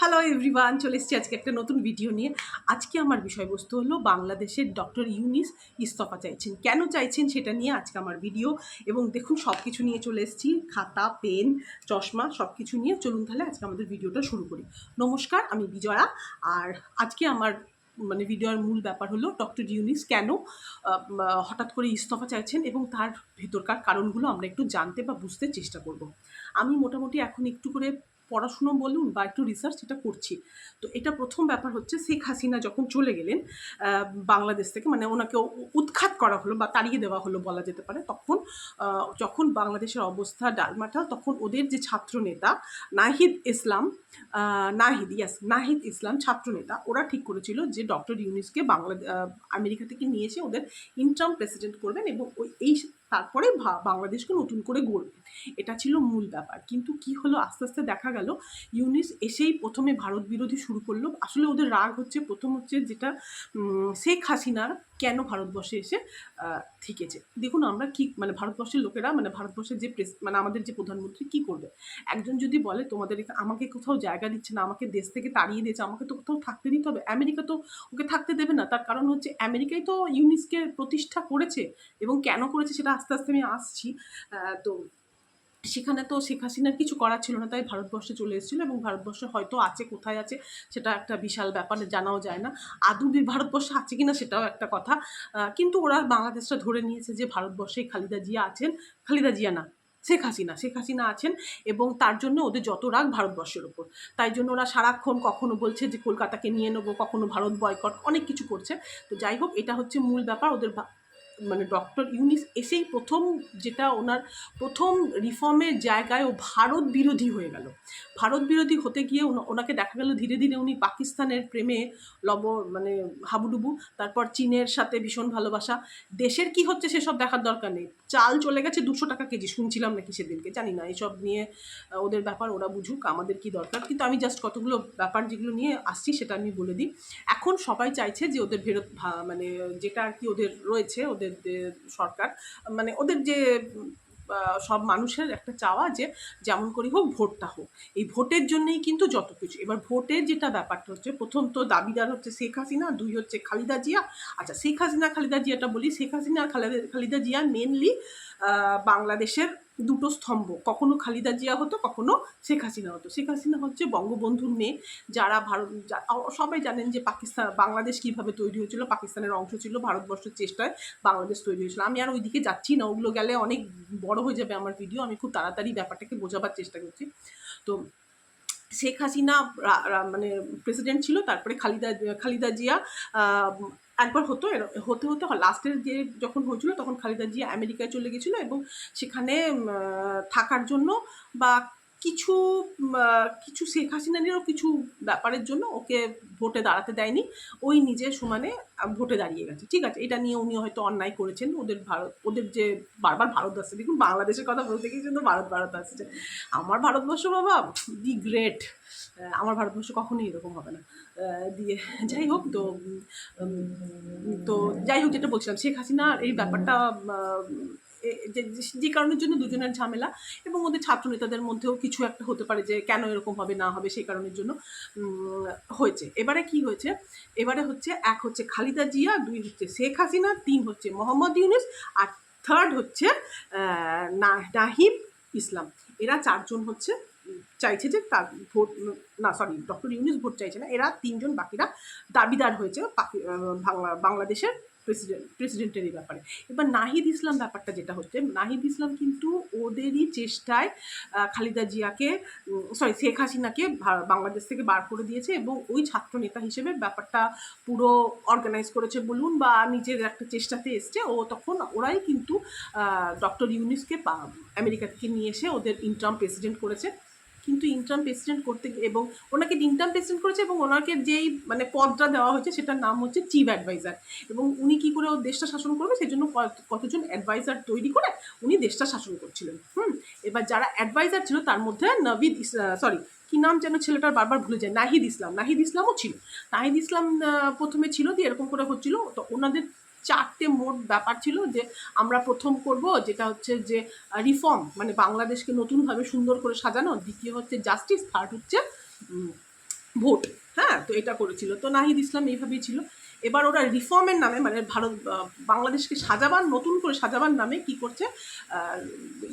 Hello everyone চলে এসেছি আজকে একটা নতুন ভিডিও নিয়ে। আজকে আমার বিষয়বস্তু হলো বাংলাদেশের ডক্টর ইউনিস ইস্তফা চাইছেন। কেন চাইছেন সেটা নিয়ে আজকে আমার ভিডিও এবং দেখুন সব কিছু নিয়ে চলে এসেছি। খাতা, পেন, চশমা সব কিছু নিয়ে। চলুন তাহলে আজকে আমাদের ভিডিওটা শুরু করি। নমস্কার, আমি বিজয়া। আর আজকে আমার মানে ভিডিওর মূল ব্যাপার হলো ডক্টর ইউনিস কেন হঠাৎ করে ইস্তফা চাইছেন এবং তার ভেতরকার কারণগুলো আমরা একটু জানতে বা বুঝতে চেষ্টা করব। আমি মোটামুটি এখন একটু করে পড়াশুনো বলুন বা একটু রিসার্চ এটা করছি। তো এটা প্রথম ব্যাপার হচ্ছে শেখ হাসিনা যখন চলে গেলেন বাংলাদেশ থেকে মানে ওনাকে উৎখাত করা হলো বা তাড়িয়ে দেওয়া হলো বলা যেতে পারে, তখন যখন বাংলাদেশের অবস্থা ডালমাটাল, তখন ওদের যে ছাত্র নেতা নাহিদ ইসলাম নাহিদ ইয়াস নাহিদ ইসলাম ছাত্রনেতা ওরা ঠিক করেছিল যে ডক্টর ইউনিসকে বাংলা আমেরিকা থেকে নিয়ে এসে ওদের ইন্টার্ম প্রেসিডেন্ট করবেন এবং ওই, এই তারপরে বাংলাদেশকে নতুন করে গড়বেন এটা ছিল মূল ব্যাপার। কিন্তু কি হলো? আস্তে আস্তে দেখা গেল, ইউনিস এসেই প্রথমে ভারত বিরোধী শুরু করল। আসলে ওদের রাগ হচ্ছে, প্রথম হচ্ছে যেটা শেখ হাসিনার কেন ভারতবর্ষে এসে থেকেছে? দেখুন, আমরা কি মানে ভারতবর্ষের লোকেরা মানে ভারতবর্ষের যে প্রেস মানে আমাদের যে প্রধানমন্ত্রী কি করবে? একজন যদি বলে, তোমাদের আমাকে কোথাও জায়গা দিচ্ছে না, আমাকে দেশ থেকে তাড়িয়ে দিয়েছে, আমাকে তো কোথাও থাকতে দিতে হবে। আমেরিকা তো ওকে থাকতে দেবে না। তার কারণ হচ্ছে, আমেরিকাই তো ইউনিসকে প্রতিষ্ঠা করেছে। এবং কেন করেছে সেটা আস্তে আস্তে আমি আসছি। তো সেখানে তো শেখ হাসিনার কিছু করার ছিল না, তাই ভারতবর্ষে চলে এসেছিল এবং ভারতবর্ষে হয়তো আছে, কোথায় আছে, সেটা একটা বিশাল ব্যাপার, জানাও যায় না। আদৌ ভারতবর্ষে আছে কিনা সেটাও একটা কথা। কিন্তু ওরা বাংলাদেশটা ধরে নিয়েছে যে ভারতবর্ষে খালিদা জিয়া আছেন, খালিদা জিয়া না, শেখ হাসিনা শেখ হাসিনা আছেন এবং তার জন্য ওদের যত রাগ ভারতবর্ষের ওপর তাই জন্য ওরা সারাক্ষণ কখনো বলছে যে কলকাতাকে নিয়ে নেব, কখনো ভারত বয়কট অনেক কিছু করছে। তো যাই হোক, এটা হচ্ছে মূল ব্যাপার, ওদের মানে ডক্টর ইউনিস এসেই প্রথম যেটা ওনার প্রথম রিফর্মের জায়গায় ও ভারত বিরোধী হয়ে গেল। ভারত বিরোধী হতে গিয়ে ওনাকে দেখা গেল ধীরে ধীরে উনি পাকিস্তানের প্রেমে লব মানে হাবুডুবু, তারপর চীনের সাথে ভীষণ ভালোবাসা। দেশের কি হচ্ছে সেসব দেখার দরকার নেই। চাল চলে গেছে দুশো টাকা কেজি, শুনছিলাম নাকি সেদিনকে, জানি না, এসব নিয়ে ওদের ব্যাপার ওরা বুঝুক, আমাদের কি দরকার, কিন্তু আমি জাস্ট কতগুলো ব্যাপার যেগুলো নিয়ে আসছি সেটা আমি বলে দিই। এখন সবাই চাইছে যে ওদের ফেরত মানে যেটা আর কি ওদের রয়েছে, ওদের সরকার মানে ওদের যে সব মানুষের একটা চাওয়া যে যেমন করি হোক ভোটটা হোক। এই ভোটের জন্যই কিন্তু যত কিছু। এবার ভোটের যেটা ব্যাপারটা হচ্ছে, প্রথম তো দাবিদার হচ্ছে শেখ হাসিনা, দুই হচ্ছে খালিদা জিয়া। আচ্ছা শেখ হাসিনা, খালিদা জিয়াটা বলি। শেখ হাসিনা খালিদা, খালেদা জিয়া মেনলি বাংলাদেশের দুটো স্তম্ভ। কখনো খালিদা জিয়া হতো, কখনো শেখ হাসিনা হতো। শেখ হাসিনা হচ্ছে বঙ্গবন্ধুর মেয়ে, যারা ভারত সবাই জানেন যে পাকিস্তান বাংলাদেশ কীভাবে তৈরি হয়েছিল, পাকিস্তানের অংশ ছিল ভারতবর্ষের চেষ্টায় বাংলাদেশ তৈরি হয়েছিল। আমি আর ওইদিকে যাচ্ছি না, ওগুলো গেলে অনেক বড় হয়ে যাবে আমার ভিডিও আমি খুব তাড়াতাড়ি ব্যাপারটাকে বোঝাবার চেষ্টা করছি। তো শেখ হাসিনা মানে প্রেসিডেন্ট ছিল, তারপরে খালিদা খালিদা জিয়া একবার হতো হতে হতে লাস্টের যে যখন হয়েছিল তখন খালিদা জিয়া আমেরিকায় চলে গেছিল এবং সেখানে থাকার জন্য বা কিছু কিছু শেখ হাসিনারও কিছু ব্যাপারের জন্য ওকে ভোটে দাঁড়াতে দেয়নি। ওই নিজের সমানে ভোটে দাঁড়িয়ে গেছে। ঠিক আছে, এটা নিয়ে উনি হয়তো অন্যায় করেছেন। ওদের ভারত, ওদের যে বারবার ভারত আসছে, দেখুন বাংলাদেশের কথা বলতে গিয়ে কিন্তু ভারত ভারত আসছে। আমার ভারতবর্ষ বাবা, দি গ্রেট। আমার ভারতবর্ষ কখনোই এরকম হবে না। দিয়ে যাই হোক তো তো যাই হোক যেটা বলছিলাম, শেখ হাসিনা এই ব্যাপারটা যে- কারণের জন্য দুজনের ঝামেলা এবং ওদের ছাত্র নেতাদের মধ্যেও কিছু একটা হতে পারে যে কেন এরকম হবে, না হবে সেই কারণের জন্য হয়েছে। এবারে কি হয়েছে? এবারে হচ্ছে এক হচ্ছে খালিদা জিয়া, দুই হচ্ছে শেখ হাসিনা, তিন হচ্ছে মোহাম্মদ ইউনুস আর থার্ড হচ্ছে নাহিব ইসলাম। এরা চারজন হচ্ছে চাইছে যে তার ভোট, না সরি ডক্টর ইউনুস ভোট চাইছে না, এরা তিনজন বাকিরা দাবিদার হয়েছে বাংলাদেশের। প্রেসিডেন্ট প্রেসিডেন্টের এই ব্যাপারে। এবার নাহিদ ইসলাম ব্যাপারটা যেটা হচ্ছে, নাহিদ ইসলাম কিন্তু ওদেরই চেষ্টায় খালিদা জিয়াকে সরি শেখ হাসিনাকে বাংলাদেশ থেকে বার করে দিয়েছে এবং ওই ছাত্র নেতা হিসেবে ব্যাপারটা পুরো অর্গানাইজ করেছে বলুন বা নিজের একটা চেষ্টাতে এসছে। ও তখন ওরাই কিন্তু ডক্টর ইউনিসকে আমেরিকা থেকে নিয়ে এসে ওদের ইন্টার্ম প্রেসিডেন্ট করেছে। কিন্তু ইন্টার্ম প্রেসিডেন্ট করতে এবং ওনাকে ইন্টার্ম প্রেসিডেন্ট করেছে এবং ওনাকে যেই মানে পদটা দেওয়া হয়েছে সেটার নাম হচ্ছে চিফ অ্যাডভাইজার এবং উনি কি করে ও দেশটা শাসন করবে সেই জন্য কত- কতজন অ্যাডভাইজার তৈরি করে উনি দেশটা শাসন করছিলেন। হুম? এবার যারা অ্যাডভাইজার ছিল তার মধ্যে নবিদ সরি কি নাম যেন ছেলেটার বারবার ভুলে যায়, নাহিদ ইসলাম। নাহিদ ইসলামও ছিল। নাহিদ ইসলাম প্রথমে ছিল দিয়ে এরকম করে হচ্ছিল। তো ওনাদের চারটে মোট ব্যাপার ছিল যে আমরা প্রথম করব যেটা হচ্ছে যে রিফর্ম মানে বাংলাদেশকে নতুনভাবে সুন্দর করে সাজানো। দ্বিতীয় হচ্ছে জাস্টিস থার্ড হচ্ছে ভোট হ্যাঁ? তো এটা করেছিল। তো নাহিদ ইসলাম এইভাবেই ছিল। এবার ওরা রিফর্মের নামে মানে ভারত বাংলাদেশকে সাজাবার, নতুন করে সাজাবার নামে কি করছে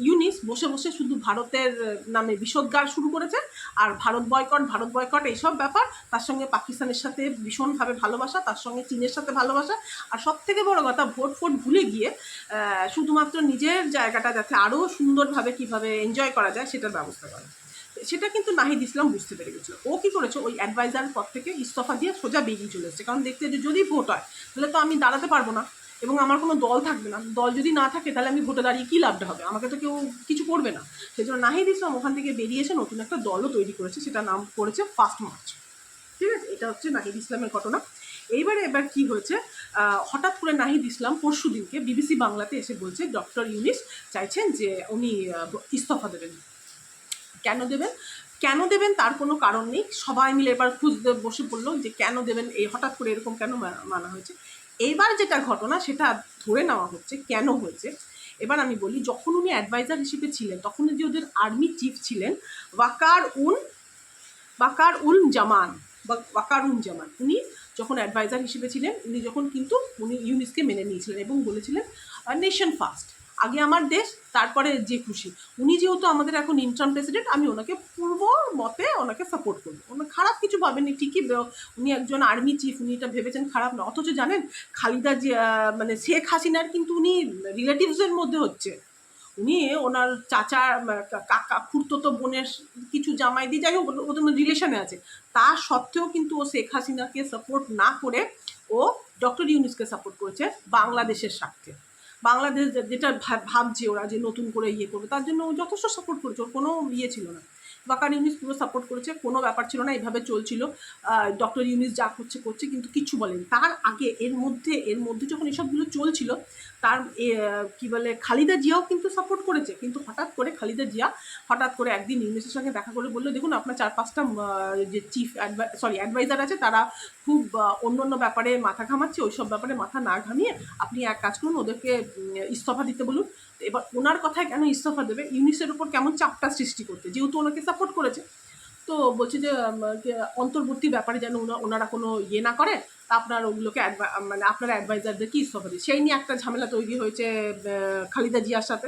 ইউনিস বসে বসে শুধু ভারতের নামে বিষোদ্গার শুরু করেছে, আর ভারত বয়কট ভারত বয়কট এইসব ব্যাপার, তার সঙ্গে পাকিস্তানের সাথে ভীষণভাবে ভালোবাসা, তার সঙ্গে চীনের সাথে ভালোবাসা, আর সব থেকে বড় কথা, ভোট ফোট ভুলে গিয়ে শুধুমাত্র নিজের জায়গাটা যাতে আরও সুন্দরভাবে কীভাবে এনজয় করা যায়, সেটার ব্যবস্থা করে। সেটা কিন্তু নাহিদ ইসলাম বুঝতে পেরে গেছিল। ও কী করেছে? ওই অ্যাডভাইজার পদ থেকে ইস্তফা দিয়ে সোজা বেরিয়ে চলে এসেছে। কারণ দেখতে যে যদি ভোট হয়, তাহলে তো আমি দাঁড়াতে পারব না এবং আমার কোনো দল থাকবে না। দল যদি না থাকে, তাহলে আমি ভোটে দাঁড়িয়ে কী লাভটা হবে? আমাকে তো কেউ কিছু করবে না। সেই জন্য নাহিদ ইসলাম ওখান থেকে বেরিয়ে এসে নতুন একটা দলও তৈরি করেছে সেটা নাম করেছে ফার্স্ট মার্চ ঠিক আছে? এটা হচ্ছে নাহিদ ইসলামের ঘটনা। এইবারে এবার কি হয়েছে? হঠাৎ করে নাহিদ ইসলাম পরশু দিনকে বিবিসি বাংলাতে এসে বলছে ডক্টর ইউনিস চাইছেন যে উনি ইস্তফা দেবেন। কেন দেবেন? কেন দেবেন তার কোনো কারণ নেই। সবাই মিলে এবার খুঁজতে বসে পড়ল যে কেন দেবেন, এই হঠাৎ করে এরকম কেন মানা হয়েছে? এইবার যেটা ঘটনা সেটা ধরে নেওয়া হচ্ছে, কেন হয়েছে? এবার আমি বলি, যখন উনি অ্যাডভাইজার হিসেবে ছিলেন, তখন যে ওদের আর্মি চিফ ছিলেন, ওয়াকার উন, ওয়াকার উল জামান ওয়াকার উন জামান, উনি যখন অ্যাডভাইজার হিসেবে ছিলেন, উনি যখন কিন্তু উনি ইউনিসকে মেনে নিয়েছিলেন এবং বলেছিলেন নেশন ফার্স্ট আগে আমার দেশ তারপরে যে খুশি। উনি যেহেতু আমাদের এখন ইন্টার্ম প্রেসিডেন্ট আমি ওনাকে পূর্ব মতে ওনাকে সাপোর্ট করব। ওনার খারাপ কিছু ভাবেনি ঠিকই উনি একজন আর্মি চিফ উনি এটা ভেবেছেন খারাপ না। অথচ জানেন খালিদা মানে শেখ হাসিনার কিন্তু উনি রিলেটিভসের মধ্যে হচ্ছে। উনি ওনার চাচা আহ, কা- কাকা খুড়তো বোনের কিছু জামাই দিয়ে যাই হোক ওদের রিলেশনে আছে। তা সত্ত্বেও কিন্তু ও শেখ হাসিনাকে সাপোর্ট না করে ও ডক্টর ইউনুসকে সাপোর্ট করেছে বাংলাদেশের স্বার্থে। বাংলাদেশ যেটা ভাব- ভাবছে ওরা যে নতুন করে ইয়ে করবে, তার জন্য ও যথেষ্ট সাপোর্ট করেছে, ওর কোনো ইয়ে ছিল না। বাকার ইউনিস পুরো সাপোর্ট করেছে, কোনো ব্যাপার ছিল না এইভাবে চলছিল। ডক্টর ইউনিস যা করছে করছে, কিন্তু কিছু বলেনি। তার আগে, এর মধ্যে এর মধ্যে যখন এসবগুলো চলছিল, তার কি বলে, খালিদা জিয়াও কিন্তু সাপোর্ট করেছে। কিন্তু হঠাৎ করে খালিদা জিয়া, হঠাৎ করে একদিন ইউনিসের সঙ্গে দেখা করে বলল, দেখুন, আপনার চার পাঁচটা যে চিফ অ্যাডভাই সরি অ্যাডভাইজার আছে, তারা খুব অন্য অন্য ব্যাপারে মাথা ঘামাচ্ছে ওই সব ব্যাপারে মাথা না ঘামিয়ে আপনি এক কাজ করুন, ওদেরকে ইস্তফা দিতে বলুন। এবার ওনার কথায় কেন ইস্তফা দেবে? ইউনিসের উপর কেমন চাপটা সৃষ্টি করতে যেহেতু ওনাকে সাপোর্ট করেছে। তো বলছে যে অন্তর্বর্তী ব্যাপারে যেন ওনা- ওনারা কোনো ইয়ে না করে আপনার ওগুলোকে মানে আপনার অ্যাডভাইজারদেরকে ইস্তফা দিই সেই নিয়ে একটা ঝামেলা তৈরি হয়েছে খালিদা জিয়ার সাথে।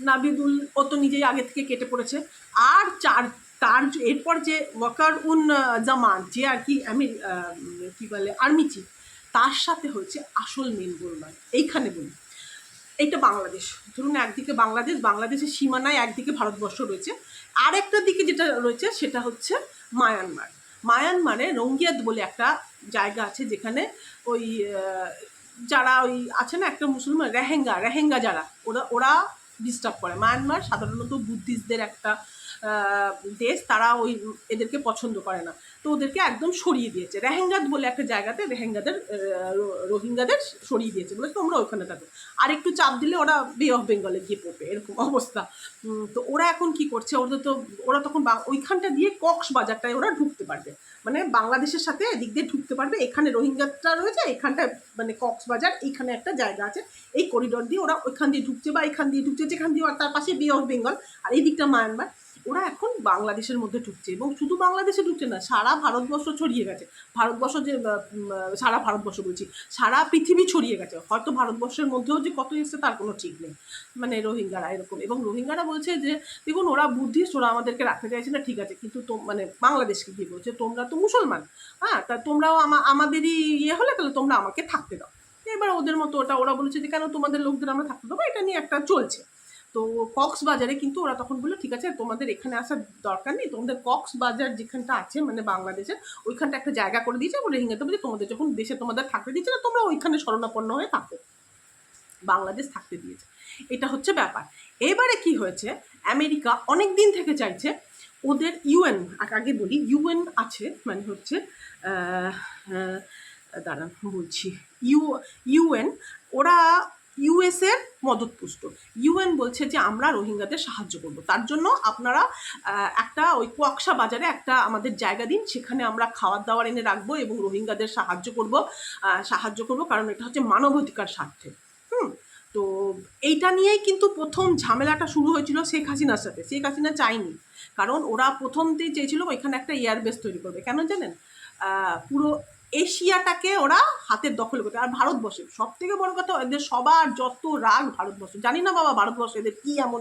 নাবিদুল ও তো নিজেই আগে থেকে কেটে পড়েছে। আর চার তার এরপর যে ওয়াকার উন জামান, যে আর কি আমি কি বলে আর্মি চিফ তার সাথে হয়েছে আসল মেন গোলমাল এইখানে বলি এইটা বাংলাদেশ। ধরুন একদিকে বাংলাদেশ, বাংলাদেশের সীমানায় একদিকে ভারতবর্ষ রয়েছে। আরেকটা দিকে যেটা রয়েছে সেটা হচ্ছে মায়ানমার। মায়ানমারে রঙ্গিয়াত বলে একটা জায়গা আছে যেখানে ওই যারা ওই আছে না একটা মুসলমান, রেহেঙ্গা রেহেঙ্গা যারা, ওরা ওরা ডিস্টার্ব করে। মায়ানমার সাধারণত বুদ্ধিস্টদের একটা দেশ, তারা ওই এদেরকে পছন্দ করে না। তো ওদেরকে একদম সরিয়ে দিয়েছে। রেহেঙ্গাদ বলে একটা জায়গাতে রেহেঙ্গাদের রোহিঙ্গাদের সরিয়ে দিয়েছে বলে তোমরা ওখানে থাকো। আর একটু চাপ দিলে ওরা বে অফ বেঙ্গলে গিয়ে পড়বে, এরকম অবস্থা। তো ওরা এখন কি করছে? ওদের তো, ওরা তখন ওইখানটা দিয়ে কক্সবাজারটায় ওরা ঢুকতে পারবে। মানে বাংলাদেশের সাথে এদিক দিয়ে ঢুকতে পারবে। এখানে রোহিঙ্গাটা রয়েছে, এখানটায় মানে কক্সবাজার, এইখানে একটা জায়গা আছে। এই করিডোর দিয়ে ওরা ওইখান দিয়ে ঢুকছে বা এখান দিয়ে ঢুকছে, যেখান দিয়ে তার পাশে বে অফ বেঙ্গল আর এই দিকটা মায়ানমার ওরা এখন বাংলাদেশের মধ্যে ঢুকছে এবং শুধু বাংলাদেশে ঢুকছে না, সারা ভারতবর্ষ ছড়িয়ে গেছে। ভারতবর্ষ যে সারা ভারতবর্ষ বলছি, সারা পৃথিবী ছড়িয়ে গেছে। হয়তো ভারতবর্ষের মধ্যেও যে কত এসছে তার কোনো ঠিক নেই। মানে রোহিঙ্গারা এরকম। এবং রোহিঙ্গারা বলছে যে, দেখুন, ওরা বুদ্ধিস্ট ওরা আমাদেরকে রাখতে চাইছে না, ঠিক আছে। কিন্তু মানে বাংলাদেশকে গিয়ে বলছে, তোমরা তো মুসলমান। হ্যাঁ তা তোমরাও আমাদেরই ইয়ে হলে তাহলে তোমরা আমাকে থাকতে দাও। এবার ওদের মতো ওটা, ওরা বলেছে যে, কেন তোমাদের লোকদের আমরা থাকতে দেবো? এটা নিয়ে একটা চলছে। তো কক্সবাজারে কিন্তু ওরা তখন বলল, ঠিক আছে, তোমাদের এখানে আসার দরকার নেই, তোমাদের কক্সবাজার যেখানটা আছে মানে বাংলাদেশের, ওইখানটা একটা জায়গা করে দিয়েছে বলে রোহিঙ্গাতে বলছে তোমাদের যখন দেশে তোমাদের থাকতে দিচ্ছে না, তোমরা ওইখানে শরণাপন্ন হয়ে থাকো। বাংলাদেশ থাকতে দিয়েছে। এটা হচ্ছে ব্যাপার। এবারে কি হয়েছে, আমেরিকা অনেক দিন থেকে চাইছে ওদের ইউএন আগে বলি, ইউএন আছে মানে হচ্ছে দাঁড়ান, বলছি, ইউ, ইউএন, ওরা ইউএসের মদতপুষ্ট। ইউএন বলছে যে, আমরা রোহিঙ্গাদের সাহায্য করব। তার জন্য আপনারা একটা ওই কোয়াকসা বাজারে একটা আমাদের জায়গা দিন, সেখানে আমরা খাওয়ার দাওয়ার এনে রাখব এবং রোহিঙ্গাদের সাহায্য করব সাহায্য করব, কারণ এটা হচ্ছে মানবাধিকার স্বার্থে। হুম? তো এইটা নিয়েই কিন্তু প্রথম ঝামেলাটা শুরু হয়েছিল শেখ হাসিনার সাথে। শেখ হাসিনা চায়নি। কারণ ওরা প্রথমতেই চেয়েছিল ওইখানে একটা এয়ারবেস তৈরি করবে। কেন জানেন? পুরো এশিয়াটাকে ওরা হাতের দখল করতে আর ভারতবর্ষে সব থেকে বড় কথা এদের সবার যত রাগ ভারতবর্ষ, জানি না বাবা ভারতবর্ষ এদের কি এমন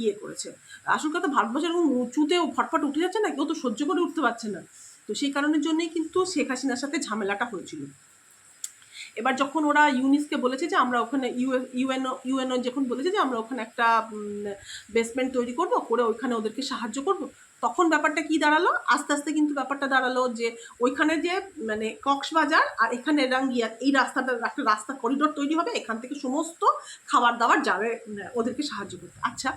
ইয়ে করেছে। আসল কথা ভারতবর্ষ এরকম উঁচুতেও ফটফট উঠে যাচ্ছে না, কেউ তো সহ্য করে উঠতে পারছে না। তো সেই কারণের জন্যই কিন্তু শেখ হাসিনার সাথে ঝামেলাটা হয়েছিল। এবার যখন ওরা ইউনিসকে বলেছে যে আমরা ওখানে ইউএনও ইউএনও যখন বলেছে যে আমরা ওখানে একটা বেসমেন্ট তৈরি করব, করে ওইখানে ওদেরকে সাহায্য করব তখন ব্যাপারটা কি দাঁড়াল? আস্তে আস্তে কিন্তু ব্যাপারটা দাঁড়াল যে ওইখানে যে মানে কক্সবাজার আর এখানে রাঙ্গিয়া, এই রাস্তাটা, একটা রাস্তা করিডোর তৈরি হবে, এখান থেকে সমস্ত খাবার দাবার যাবে ওদেরকে সাহায্য করতে। আচ্ছা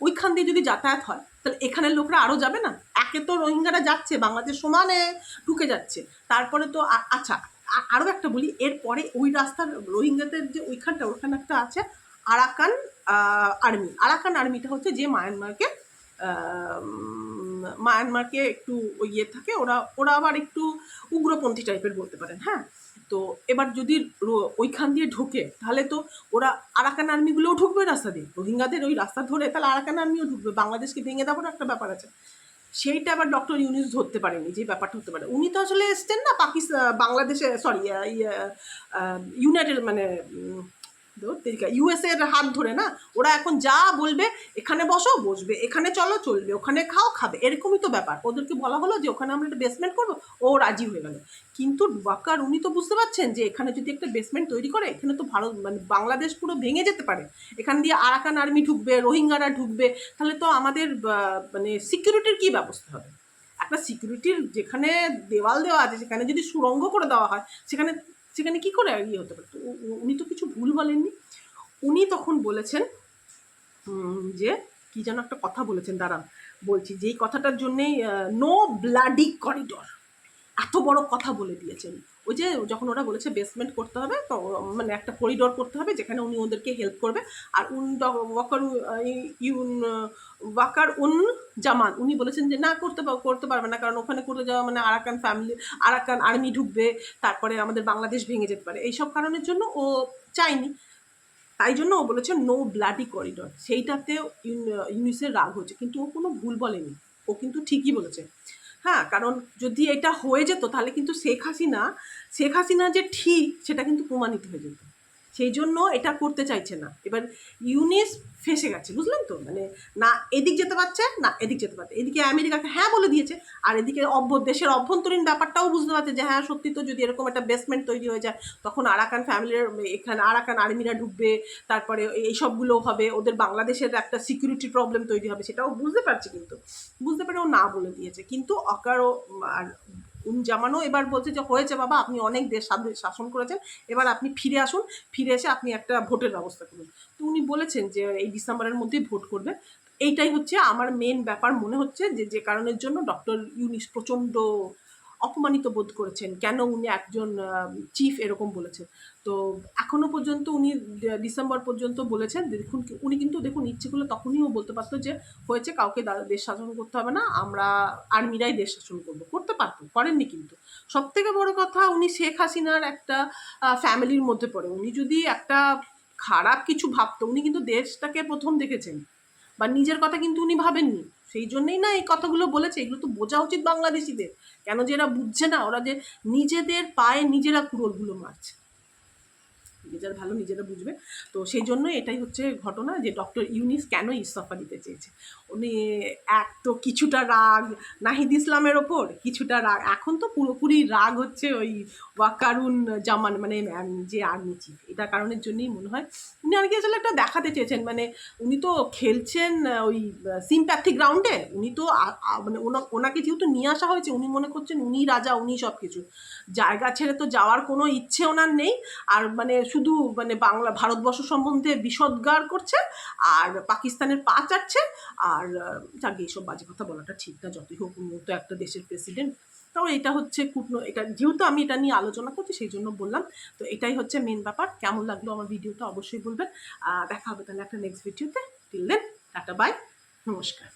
ওইখান দিয়ে যদি যাতায়াত হয়, তাহলে এখানের লোকরা আরও যাবে না? একে তো রোহিঙ্গারা যাচ্ছে বাংলাদেশ সমানে ঢুকে যাচ্ছে। তারপরে তো আচ্ছা আরও একটা বলি, এরপরে ওই রাস্তার রোহিঙ্গাদের যে ওইখানটা, ওখানে একটা আছে আরাকান আর্মি। আরাকান আর্মিটা হচ্ছে যে মায়ানমারকে মায়ানমারকে একটু ইয়ে থাকে, ওরা ওরা আবার একটু উগ্রপন্থী টাইপের বলতে পারেন হ্যাঁ? তো এবার যদি ওইখান দিয়ে ঢোকে, তাহলে তো ওরা আরাকান আর্মিগুলোও ঢুকবে রাস্তা দিয়ে। রোহিঙ্গাদের ওই রাস্তা ধরে তাহলে আরাকান আর্মিও ঢুকবে, বাংলাদেশকে ভেঙে দেওয়ার একটা ব্যাপার আছে। সেইটা আবার ডক্টর ইউনিস ধরতে পারেনি, যে ব্যাপারটা হতে পারে। উনি তো আসলে এসছেন না পাকিস্তান, বাংলাদেশে সরি ইউনাইটেড মানে ইউএসএ এর হাত ধরে না, ওরা এখন যা বলবে, এখানে বসো, বসবে, এখানে চলো, চলবে, ওখানে খাও, খাবে। এরকমই তো ব্যাপার। ওদেরকে বলা হলো যে, ওখানে আমরা একটা বেসমেন্ট করব, ও রাজি হয়ে গেল। কিন্তু ওয়াকার উনি তো বুঝতে পারছেন যে, এখানে যদি একটা বেসমেন্ট তৈরি করে, এখানে তো ভারত মানে বাংলাদেশ পুরো ভেঙে যেতে পারে। এখান দিয়ে আরাকান আর্মি ঢুকবে, রোহিঙ্গারা ঢুকবে, তাহলে তো আমাদের মানে সিকিউরিটির কী ব্যবস্থা হবে? একটা সিকিউরিটির যেখানে দেওয়াল দেওয়া আছে, সেখানে যদি সুরঙ্গ করে দেওয়া হয়, সেখানে সেখানে কি করে ইয়ে হতে পারে উনি তো কিছু ভুল বলেননি। উনি তখন বলেছেন যে, কি যেন একটা কথা বলেছেন, দাঁড়ান, বলছি, যেই কথাটার জন্যেই নো ব্লাডি করিডর এত বড় কথা বলে দিয়েছেন। ওই যে যখন ওরা বলেছে বেসমেন্ট করতে হবে, তো মানে একটা করিডোর করতে হবে যেখানে উনি ওদেরকে হেল্প করবে। আর উন ওয়াকার ইউন ওয়াকার উন জামান, উনি বলেছেন যে না, করতে করতে পারবে না, কারণ ওখানে করতে যাওয়া মানে আরাকান ফ্যামিলি আরাকান আর্মি ঢুকবে, তারপরে আমাদের বাংলাদেশ ভেঙে যেতে পারে। এইসব কারণের জন্য ও চায়নি। তাই জন্য ও বলেছে নো ব্লাডি করিডর সেইটাতে ইউন- ইউনিসের রাগ হয়েছে। কিন্তু ও কোনো ভুল বলেনি। ও কিন্তু ঠিকই বলেছে। হ্যাঁ কারণ যদি এটা হয়ে যেত, তাহলে কিন্তু শেখ হাসিনা শেখ হাসিনা যে ঠিক, সেটা কিন্তু প্রমাণিত হয়ে যেত। সেই জন্য এটা করতে চাইছে না। এবার ইউনিস ফেসে গেছে, বুঝলেন তো? মানে না, এদিক যেতে পারছে, না, এদিক যেতে পারছে। এদিকে আমেরিকাকে হ্যাঁ বলে দিয়েছে, আর এদিকে অভ্য, দেশের অভ্যন্তরীণ ব্যাপারটাও বুঝতে পারছে যে হ্যাঁ সত্যি তো যদি এরকম একটা বেসমেন্ট তৈরি হয়ে যায়, তখন আরাকান ফ্যামিলির এখানে আরাকান আর্মিরা ঢুকবে, তারপরে এই সবগুলো হবে, ওদের বাংলাদেশের একটা সিকিউরিটি প্রবলেম তৈরি হবে, সেটাও বুঝতে পারছে কিন্তু। বুঝতে পারে ও না বলে দিয়েছে। কিন্তু অকারও আর জামানো এবার বলছে যে, হয়েছে বাবা, আপনি অনেক দেশ শাসন করেছেন। এবার আপনি ফিরে আসুন, ফিরে এসে আপনি একটা ভোটের ব্যবস্থা করুন। তো উনি বলেছেন যে, এই ডিসেম্বরের মধ্যেই ভোট করবে। এইটাই হচ্ছে আমার মেন ব্যাপার। মনে হচ্ছে যে যে কারণের জন্য ডক্টর ইউনিস প্রচণ্ড অপমানিত বোধ করেছেন। কেন উনি একজন চিফ এরকম বলেছেন তো এখনও পর্যন্ত উনি ডিসেম্বর পর্যন্ত বলেছেন, দেখুন উনি কিন্তু দেখুন ইচ্ছে করলে তখনই ও বলতে পারতো যে, হয়েছে, কাউকে দেশ শাসন করতে হবে না, আমরা আর্মিরাই দেশ শাসন করব। করতে পারতো, করেননি কিন্তু। সব থেকে বড় কথা, উনি শেখ হাসিনার একটা ফ্যামিলির মধ্যে পড়ে। উনি যদি একটা খারাপ কিছু ভাবতো, উনি কিন্তু দেশটাকে প্রথম দেখেছেন। বা নিজের কথা কিন্তু উনি ভাবেননি। সেই জন্যেই না এই কথাগুলো বলেছে। এগুলো তো বোঝা উচিত বাংলাদেশিদের। কেন যে এরা বুঝছে না? ওরা যে নিজেদের পায়ে নিজেরা কুড়োলগুলো মারছে। নিজের ভালো নিজেরা বুঝবে। তো সেই জন্য এটাই হচ্ছে ঘটনা যে ডক্টর ইউনিস কেন ইস্তফা দিতে চেয়েছে? উনি এক তো কিছুটা রাগ নাহিদ ইসলামের ওপর, কিছুটা রাগ, এখন তো পুরোপুরি রাগ হচ্ছে ওই ওয়াকারুন জামান মানে যে আর্মি চিফ এটা কারণের জন্যই মনে হয় উনি আর কি আসলে একটা দেখাতে চেয়েছেন মানে উনি তো খেলছেন ওই সিম্প্যাথি গ্রাউন্ডে উনি তো মানে ওনা- ওনাকে যেহেতু নিয়ে আসা হয়েছে, উনি মনে করছেন উনি রাজা, উনি সব কিছু জায়গা ছেড়ে তো যাওয়ার কোনো ইচ্ছে ওনার নেই, আর মানে শুধু মানে বাংলা, ভারতবর্ষ সম্বন্ধে বিষদগার করছে আর পাকিস্তানের পা চাটছে। আর যাকে, এইসব বাজে কথা বলাটা ঠিক না, যতই হোক উনিও তো একটা দেশের প্রেসিডেন্ট তাও এটা হচ্ছে কুটনো, এটা যেহেতু আমি এটা নিয়ে আলোচনা করছি, সেই জন্য বললাম। তো এটাই হচ্ছে মেন ব্যাপার। কেমন লাগল আমার ভিডিওটা অবশ্যই বলবেন। দেখা হবে তাহলে একটা নেক্সট ভিডিওতে টিল দেন টাটা বাই নমস্কার।